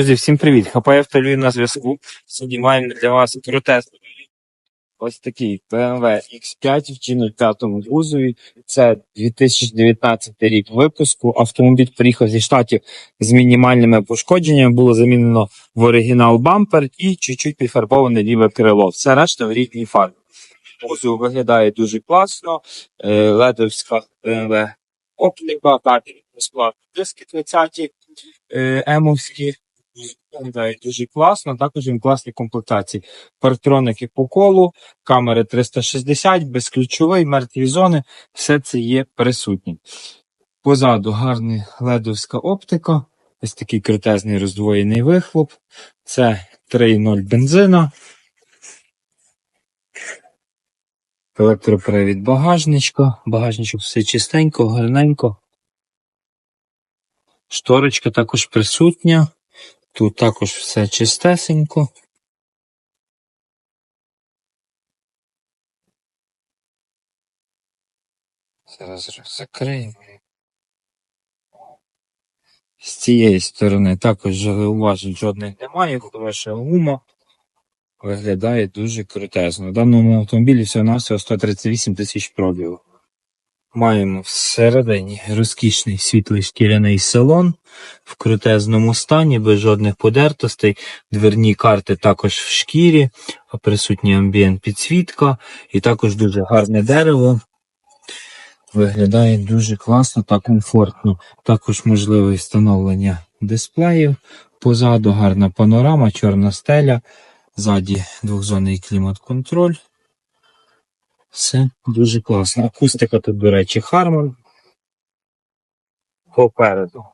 Друзі, всім привіт! Хапаєв Талюй на зв'язку. Сьогодні для вас протест. Ось такий BMW X5 в G05 кузові. Це 2019 рік випуску. Автомобіль приїхав зі штатів з мінімальними пошкодженнями. Було замінено в оригінал бампер і чуть-чуть підфарбоване ліве крило. Все решта в рідній фарбі. Кузов виглядає дуже класно. Е, Ледовська BMW оптика, так, склад диски 30 е, емовські. Виглядає дуже класно, також він класні комплектації. Парктроники по колу, камери 360, безключовий, мертві зони, все це є присутнє. Позаду гарна ледовська оптика, ось такий крутезний роздвоєний вихлоп. Це 3.0 бензина. Електропривід багажничка. Багажничок все чистенько, гарненько. Шторочка також присутня. Тут також все чистесенько. Зараз закриємо. З цієї сторони також зауважень жодних немає, хороша гума. Виглядає дуже крутезно. В даному автомобілі всього навсього 138 тисяч пробігу. Маємо всередині розкішний світлий шкіряний салон в крутезному стані, без жодних подертостей. Дверні карти також в шкірі, а присутній амбієнт підсвітка і також дуже гарне дерево. Виглядає дуже класно та комфортно. Також можливе встановлення дисплеїв. Позаду гарна панорама, чорна стеля. Ззаді двохзонний клімат-контроль. Все дуже класно. Акустика тут, до речі, Harman. Попереду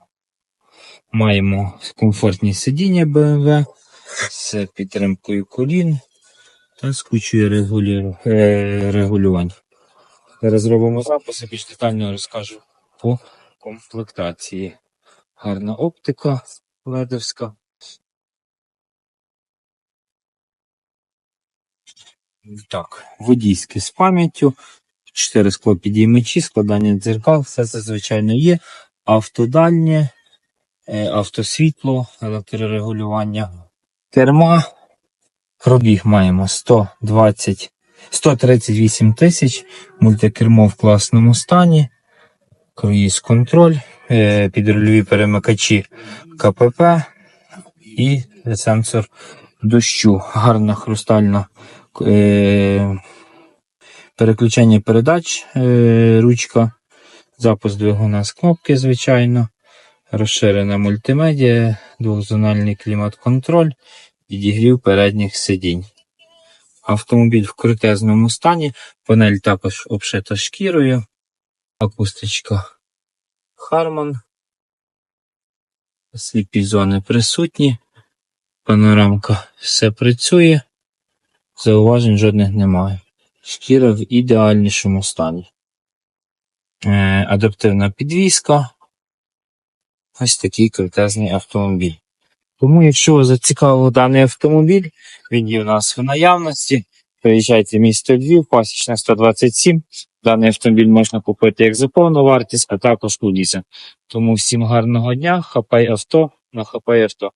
маємо комфортні сидіння BMW з підтримкою колін та з кучою регулювань. Е, регулювань. Зараз зробимо запис і більш детально розкажу по комплектації. Гарна оптика ледовська. Так, водійське з пам'яттю, 4 скло підіймачі, складання дзеркал, все це звичайно є. Автодальнє, автосвітло, електрорегулювання керма. Пробіг маємо 120, 138 тисяч, мультикермо в класному стані, круїз контроль, е, підрульові перемикачі КПП і сенсор дощу. Гарна хрустальна е, переключення передач, е, ручка, запуск двигуна з кнопки, звичайно, розширена мультимедіа, двохзональний клімат-контроль, підігрів передніх сидінь. Автомобіль в крутезному стані, панель також обшита шкірою, акустичка Harman, сліпі зони присутні, панорамка все працює. Зауважень жодних немає. Шкіра в ідеальнішому стані. Е, адаптивна підвізка. Ось такий крутезний автомобіль. Тому, якщо вас зацікавив даний автомобіль, він є у нас в наявності. Приїжджайте в місто Львів, пасічна 127. Даний автомобіль можна купити як за повну вартість, а також у лісі. Тому всім гарного дня, хапай авто на хапай авто.